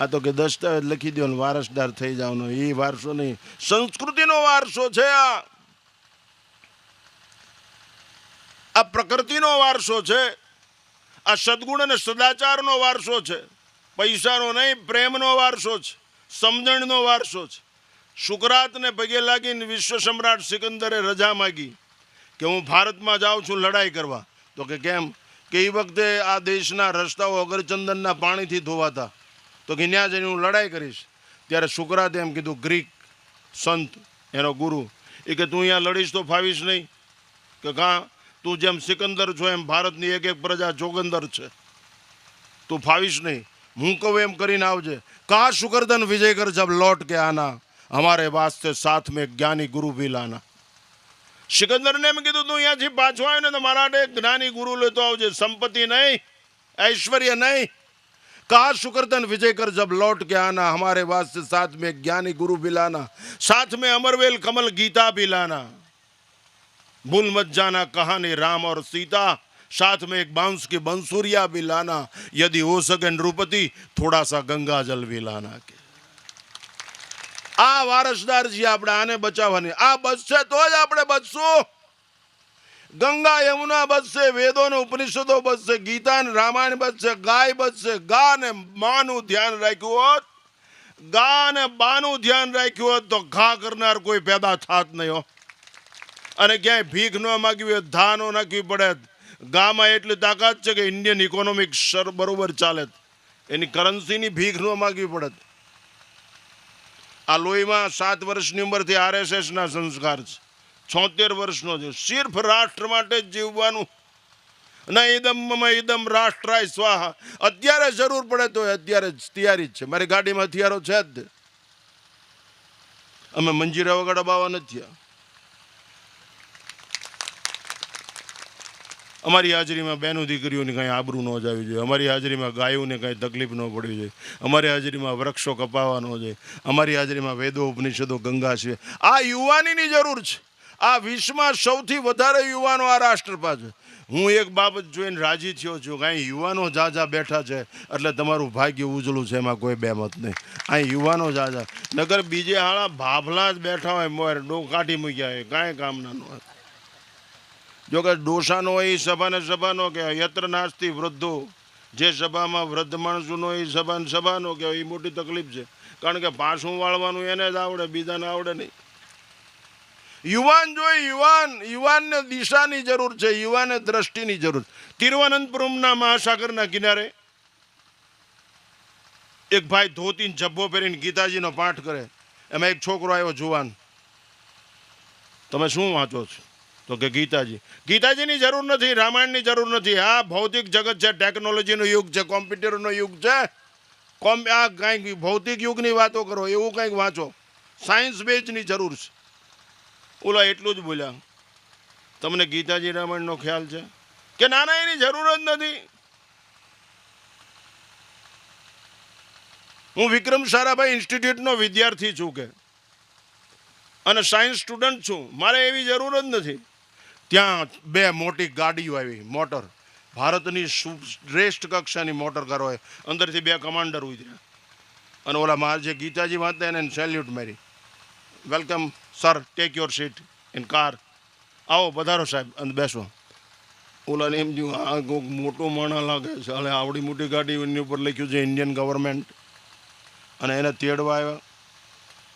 આ તો કે દસ્તાવેજ લખી દો ને વારસદાર થઈ જવાનો. એ વારસો નહીં. સંસ્કૃતિનો વારસો છે આ. આ પ્રકૃતિનો વારસો છે. આ સદગુણ અને સદાચારનો વારસો છે. પૈસાનો નહીં, પ્રેમનો વારસો છે. સમજણનો વારસો છે. શુકરાતને પગે લાગીને વિશ્વ સમ્રાટ સિકંદરે રજા માગી કે હું ભારતમાં જાઉં છું લડાઈ કરવા. તો કે કેમ? કે એ વખતે આ દેશના રસ્તાઓ અગરચંદનના પાણીથી ધોવાતા. તો કે ત્યાં જઈને હું લડાઈ કરીશ. ત્યારે સુકરાતે એમ કીધું, ગ્રીક સંત, એનો ગુરુ. એ કે, તું અહીંયા લડીશ તો ફાવીશ નહીં. કે કાં તું જેમ સિકંદર છો એમ ભારતની એક એક પ્રજા જોગંદર છે. તું ફાવીશ નહીં. હું કહું એમ કરીને આવજે. કા શુકરદન વિજય કર જબ લૌટ કે આના? હમારે વાસ્તે સાથ મેં જ્ઞાની ગુરુ ભી લાના. સિકંદરને એમ કીધું, તું અહીંયાથી પાછો આવ્યો ને તો મારા માટે જ્ઞાની ગુરુ લેતો આવજે. સંપત્તિ નહીં, ઐશ્વર્ય નહીં कहा शुक्रदन विजय कर जब लौट के आना हमारे वास्ते साथ में ज्ञानी गुरु भी लाना साथ में अमरवेल कमल गीता भी लाना भूल मत जाना कहानी राम और सीता साथ में एक बांस की बंसुरिया भी लाना यदि हो सके नृपति थोड़ा सा गंगा जल भी लाना के આ વારસદાર છીએ આપણે આને બચાવવાની આ બચશે તો જ આપણે બચશું ગંગા યમુના બચશે વેદો ને ઉપનિષદો બચશે ગીતા ને રામાયણ બચશે ગાય બચશે ગા ને માનું ધ્યાન રાખ્યું હોત. ગા ને બાનું ધ્યાન રાખ્યું હોત તો ઘા કરનાર કોઈ પેદા થાત નહીં હો. અને ક્યાંય ભીખ ન માગવી હોય ધા ન નાખવી પડે ગામાં એટલી તાકાત છે કે ઇન્ડિયન ઇકોનોમિક સર બરોબર ચાલે એની કરન્સીની ભીખ ન માગવી પડે આ લોહીમાં સાત વર્ષની ઉંમરથી આરએસએસના સંસ્કાર છે. છોતેર વર્ષનો છે. સિર્ફ રાષ્ટ્ર માટે જ જીવવાનું. ના ઈદમ મમ ઈદમ રાષ્ટ્રાય સ્વાહા. અત્યારે જરૂર પડે તો અત્યારે જ તૈયારી જ છે. મારી ગાડીમાં હથિયારો છે જ. અમે મંજીરા વગર બાવા નથી અમારી હાજરીમાં બહેનો દીકરીઓને કાંઈ આબરું ન જાવી જોઈએ. અમારી હાજરીમાં ગાયોને કાંઈ તકલીફ ન પડવી જોઈએ. અમારી હાજરીમાં વૃક્ષો કપાવા ન જોઈએ અમારી હાજરીમાં વેદો ઉપનિષદો ગંગા છે. આ યુવાનીની જરૂર છે. આ વિશ્વમાં સૌથી વધારે યુવાનો આ રાષ્ટ્ર પાસે હું એક બાબત જોઈને રાજી થયો છું કાંઈ યુવાનો જાજા બેઠા છે, એટલે તમારું ભાગ્ય ઉજળું છે, એમાં કોઈ બેમત નહીં. અહીં યુવાનો જાજા નગર બીજે હાળા ભાભલા જ બેઠા હોય, મોર ડો કાઢી મૂક્યા હોય, કાંઈ કામના ન હોય. જોકે ડોસાનો એ સભાને સભાનો કે યત્ર નાસ્તી વૃદ્ધો. જે સભામાં વૃદ્ધ માણસોનો એ સભાને સભાનો કહેવાય એ મોટી તકલીફ છે. કારણ કે પાછું વાળવાનું એને જ આવડે, બીજાને આવડે નહીં. યુવાન જોઈએ યુવાન, યુવાનને દિશાની જરૂર છે, યુવાને દ્રષ્ટિની જરૂર તિરુવનંતપુરમના મહાસાગરના કિનારે એક ભાઈ ધોતીને જબ્બો પહેરીને ગીતાજીનો પાઠ કરે. એમાં એક છોકરો આવ્યો જુવાન. તમે શું વાંચો છો? તો કે ગીતાજી. ગીતાજીની જરૂર નથી, રામાયણની જરૂર નથી. આ ભૌતિક જગત છે, ટેકનોલોજીનો યુગ છે, કોમ્પ્યુટરનો યુગ છે. કોમ, આ કાંઈક ભૌતિક યુગની વાતો કરો, એવું કંઈક વાંચો. સાયન્સ બેઝની જરૂર છે. ઓલા એટલું જ બોલ્યા. તમને ગીતાજી રામાયણનો ખ્યાલ છે? કે ના ના એની જરૂર જ નથી. હું વિક્રમ સારાભાઈ ઇન્સ્ટિટ્યૂટનો વિદ્યાર્થી છું કે. અને સાયન્સ સ્ટુડન્ટ છું. મારે એવી જરૂર જ નથી. ત્યાં બે મોટી ગાડીઓ આવી, મોટર. ભારતની શ્રેષ્ઠ કક્ષાની મોટર કારો અંદરથી બે કમાન્ડર ઉતર્યા. અને ઓલા માર જે ગીતાજી વાંચતા એને સેલ્યુટ મારી. Welcome sir take your seat in car આવો, પધારો સાહેબ, અને બેસો. ઓલાને એમ થયું, આ કોઈક મોટો માણા લાગે છે. હાલે આવડી મોટી ગાડી એની ઉપર લખ્યું છે ઇન્ડિયન ગવર્મેન્ટ અને એને તેડવા આવ્યા.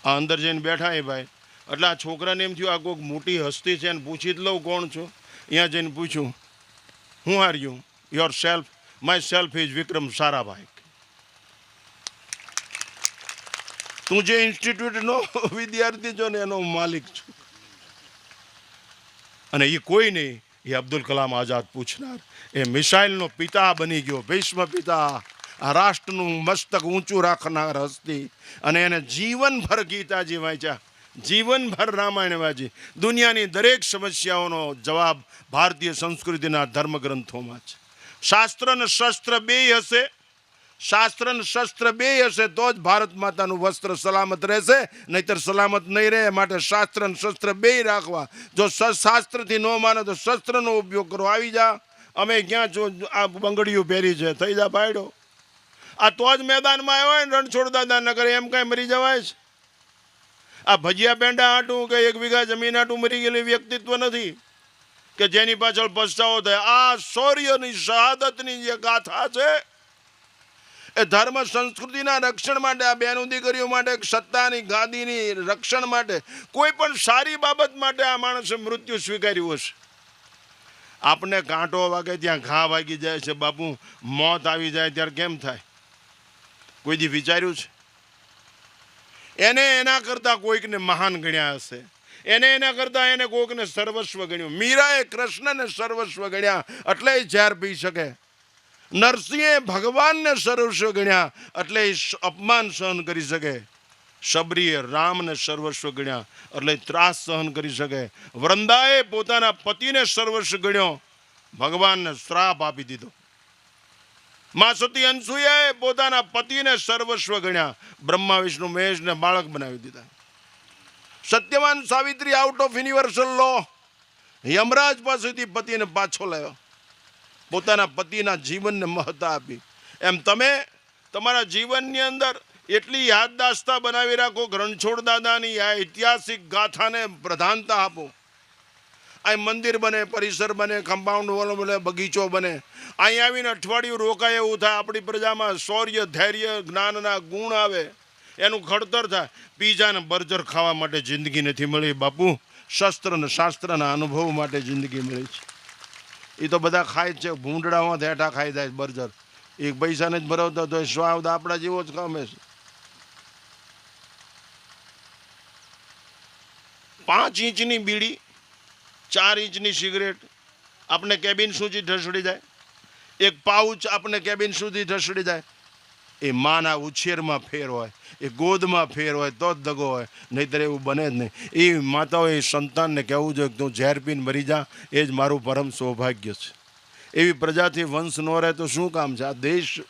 આ અંદર જઈને બેઠા એ ભાઈ. એટલે આ છોકરાને એમ થયું, આ કોઈક મોટી હસ્તી છે, એને પૂછી જ લઉં કોણ છો. અહીંયા જઈને પૂછ્યું, who are you yourself myself is Vikram Sarabhai તું જે ઇન્સ્ટિટ્યૂટનો વિદ્યાર્થી છો ને એનો માલિક છું. અને એ કોઈ નહીં એ અબ્દુલ કલામ આઝાદ પૂછનાર. એ મિસાઇલનો પિતા બની ગયો, ભીષ્મ પિતા. આ રાષ્ટ્રનું મસ્તક ઊંચું રાખનાર હસ્તી. અને એને જીવનભર ગીતાજી વાંચ્યા. જીવનભર રામાયણ વાંચી. દુનિયાની દરેક સમસ્યાઓનો જવાબ ભારતીય સંસ્કૃતિના ધર્મગ્રંથોમાં છે. શાસ્ત્ર અને શસ્ત્ર બે હશે શાસ્ત્ર શસ્ત્ર બે હશે, તો જ ભારત માતાનું વસ્ત્ર સલામત રહેશે, નહીતર સલામત નહીં રહે, માટે શાસ્ત્ર શસ્ત્ર બે રાખવા. જો શાસ્ત્રથી ન માને, તો શસ્ત્રનો ઉપયોગ કરો. આવી જા. અમે ક્યાં છો? આ બંગડીઓ પહેરી છે. થઈ જા પાડ્યો આ તો જ મેદાનમાં આવ્યો હોય ને, રણછોડ દાદા નગર એમ કાંઈ મરી જવાય છે. આ ભજીયા પેંડા આટું કે એક વીઘા જમીન આટું મરી ગયેલું વ્યક્તિત્વ નથી. કે જેની પાછળ પસ્તાવો થાય. આ શૌર્યની, શહાદતની જે ગાથા છે એ ધર્મ સંસ્કૃતિના રક્ષણ માટે, આ બેનું દીકરીઓ માટે, સત્તાની ગાદીની રક્ષણ માટે કોઈ પણ સારી બાબત માટે આ માણસે મૃત્યુ સ્વીકાર્યું હશે. આપને કાંટો વાગે ત્યાં ઘા વાગી જાય છે, બાપુ, મોત આવી જાય ત્યારે કેમ થાય? કોઈ દી વિચાર્યું છે? એને એના કરતાં કોઈકને મહાન ગણ્યા હશે. એને એના કરતાં એને કોઈકને સર્વસ્વ ગણ્યું. મીરાએ કૃષ્ણને સર્વસ્વ ગણ્યા, એટલે ઝેર પી શકે. નરસિંહે ભગવાનને સર્વસ્વ ગણ્યા એટલે અપમાન સહન કરી શકે. શબરીએ રામને સર્વસ્વ ગણ્યા એટલે ત્રાસ સહન કરી શકે. વૃંદાએ પોતાના પતિને સર્વસ્વ ગણ્યો. ભગવાનને શ્રાપ આપી દીધો. મા સતી અનસુયાએ પોતાના પતિને સર્વસ્વ ગણ્યા. બ્રહ્મા, વિષ્ણુ મહેશને બાળક બનાવી દીધા. Satyavan Savitri out of universal law Yamraj પાસેથી પતિને પાછો લાવ્યો પોતાના પતિના જીવનને મહત્તા આપી. એમ તમે તમારા જીવનની અંદર એટલી યાદદાસ્તા બનાવી રાખો રણછોડ દાદાની આ ઐતિહાસિક ગાથાને પ્રધાનતા આપો. અહીં મંદિર બને, પરિસર બને કમ્પાઉન્ડ વોલ બને, બગીચો બને. અહીં આવીને અઠવાડિયું રોકાય એવું થાય, આપણી પ્રજામાં શૌર્ય, ધૈર્ય, જ્ઞાનના ગુણ આવે. એનું ખડતર થાય. બીજાને બર્જર ખાવા માટે જિંદગી નથી મળી. બાપુ, શસ્ત્ર અને શાસ્ત્રના અનુભવ માટે જિંદગી મળી છે. એ તો બધા ખાય છે. ભૂંડડામાં થેઠા ખાઈ જાય બર્જર. એક પૈસાને જ ભરાવતા તો એ સ્વાદ આપણા જેવો જ ગમે છે. પાંચ ઇંચની બીડી, ચાર ઇંચની સિગરેટ, આપણે કેબિન સુધી ઢસડી જાય. એક પાઉચ આપણે કેબિન સુધી ઢસડી જાય. એ માના ઉછેરમાં ફેર હોય, એ ગોદમાં ફેર હોય, તો જ દગો હોય, નહીંતર એવું બને જ નહીં. એ માતાઓએ સંતાનને કહેવું જોઈએ કે તું ઝેર પીને મરી જા, એ જ મારું પરમ સૌભાગ્ય છે. એવી પ્રજાથી વંશ ન રહે તો શું કામ છે? આ દેશ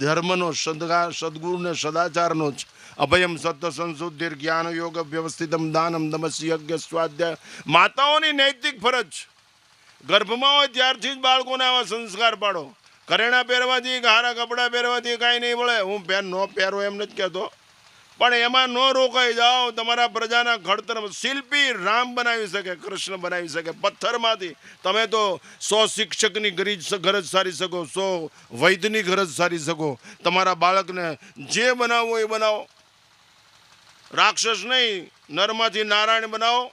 ધર્મનો સદગા સદગુરુને સદાચારનો જ. અભયમ સત્ય સંશુદ્ધિર જ્ઞાન યોગ વ્યવસ્થિતમ દાનમ દમસી યજ્ઞ સ્વાધ્યાય. માતાઓની નૈતિક ફરજ ગર્ભમાં હોય ત્યારથી જ બાળકોને આવા સંસ્કાર પાડો. કરેણા પહેરવાથી કે કપડાં પહેરવાથી કાંઈ નહીં મળે હું પહેર ન પહેરો એમ નથી કહેતો. પણ એમાં ન રોકાઈ જાઓ, તમારા પ્રજાના ઘડતર શિલ્પી રામ બનાવી શકે, કૃષ્ણ બનાવી શકે, પથ્થરમાંથી. તમે તો સો શિક્ષકની ગરીજ ગરજ સારી શકો, સો વૈદ્યની ગરજ સારી શકો. તમારા બાળકને જે બનાવવો એ બનાવો. રાક્ષસ નહીં, નરમાંથી નારાયણ બનાવો.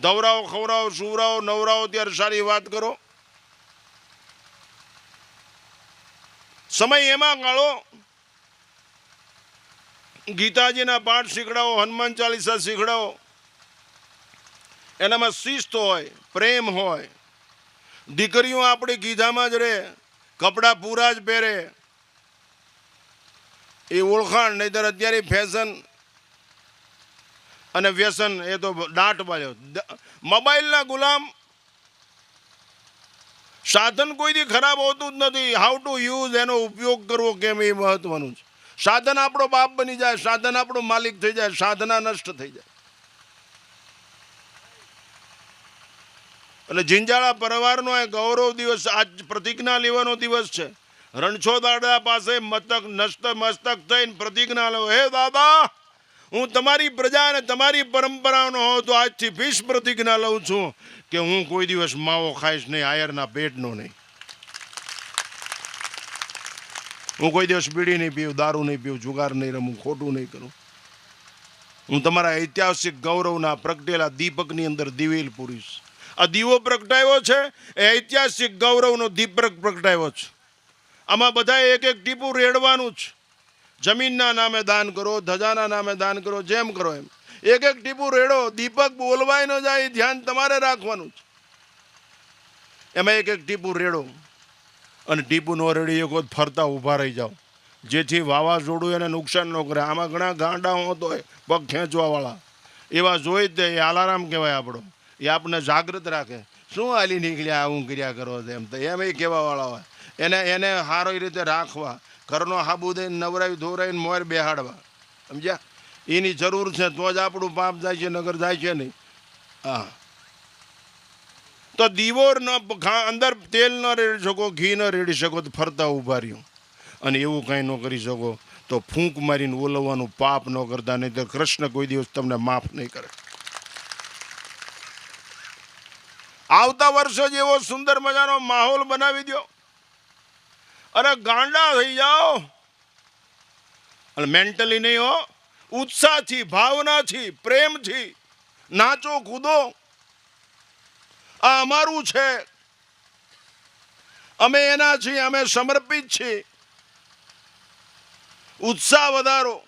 ધવરાવો ખવરાઓ સુવરાવો નવરાઓ ત્યારે સારી વાત કરો. સમય એમાં ગાળો. ગીતાજીના પાઠ શીખડાવો, હનુમાન ચાલીસા શીખડાવો. એનામાં શિસ્ત હોય, પ્રેમ હોય. દીકરીઓ આપણી ગીધામાં જ રહે, કપડાં પૂરા જ પહેરે. એ ઓળખાણ, નહીતર અત્યારે ફેશન અને વ્યસન એ તો દાટ બાળ્યો મોબાઈલના ગુલામ સાધન કોઈથી ખરાબ હોતું જ નથી. હાઉ ટુ યુઝ એનો ઉપયોગ કરવો કેમ એ મહત્વનું છે. સાધન આપણો બાપ બની જાય, સાધન આપણો માલિક થઈ જાય, સાધના નષ્ટ થઈ જાય. એટલે જિંજાળા પરિવારનો એ ગૌરવ દિવસ, આજ પ્રતિજ્ઞા લેવાનો દિવસ છે. રણછોદાડા પાસે મતક, નષ્ટ મસ્તક થઈને પ્રતિજ્ઞા લો. હે દાદા હું તમારી પ્રજા અને તમારી પરંપરાનો હોઉં તો આજથી ભીષ પ્રતિજ્ઞા લઉં છું કે હું કોઈ દિવસ માવો ખાઈશ નહીં, આયરના પેટનો નહીં. હું કોઈ દિવસ બીડી નહીં પીવું, દારૂ નહીં પીવું, જુગાર નહીં રમું, ખોટું નહીં કરું. હું તમારા ઐતિહાસિક ગૌરવના પ્રગટેલા દીપકની અંદર દિવેલ પૂરીશ. આ દીવો પ્રગટાવ્યો છે, એ ઐતિહાસિક ગૌરવનો દીપક પ્રગટાવ્યો છે. આમાં બધા એક એક ટીપું રેડવાનું છે જમીનના નામે દાન કરો, ધજાના નામે દાન કરો, જેમ કરો એમ. એક એક ટીપું રેડો, દીપક બોલવાય ન જાય ધ્યાન તમારે રાખવાનું છે એમાં એક એક ટીપું રેડો. અને ટીપુ ન રેડી એક વખત ફરતા ઊભા રહી જાઓ. જેથી વાવાઝોડું એને નુકસાન ન કરે. આમાં ઘણા ગાંડા હોતો હોય, પગ ખેંચવાવાળા. એવા જોઈ તે, એ આલારામ કહેવાય આપણો. એ આપણને જાગૃત રાખે. શું હાલી નીકળ્યા, આવું કર્યા કરો એમ તો એમ એ કહેવાવાળા હોય. એને એને સારી રીતે રાખવા. ઘરનો હાબુ દઈને નવરાવી ધોરાવીને મોર બેહાડવા. સમજ્યા? એની જરૂર છે, તો જ આપણું પાપ જાય છે, નગર જાય છે નહીં. હા. તો દીવો ન અંદર તેલ ન રેડી શકો, ઘી ન રેડી શકો, તો ફરતા ઊભા રહ્યું. અને એવું કાંઈ ન કરી શકો, તો ફૂંક મારીને ઓલવવાનું પાપ ન કરતા નહીં તો કૃષ્ણ કોઈ દિવસ તમને માફ નહીં કરે. આવતા વર્ષો જેવો સુંદર મજાનો માહોલ બનાવી દો અરે ગાંડા થઈ જાઓ. અને મેન્ટલી નહીં હો, ઉત્સાહથી, ભાવનાથી, પ્રેમથી નાચો, કૂદો. આ અમારું છે. અમે એના છીએ અમે સમર્પિત છીએ. ઉત્સાહ વધારો.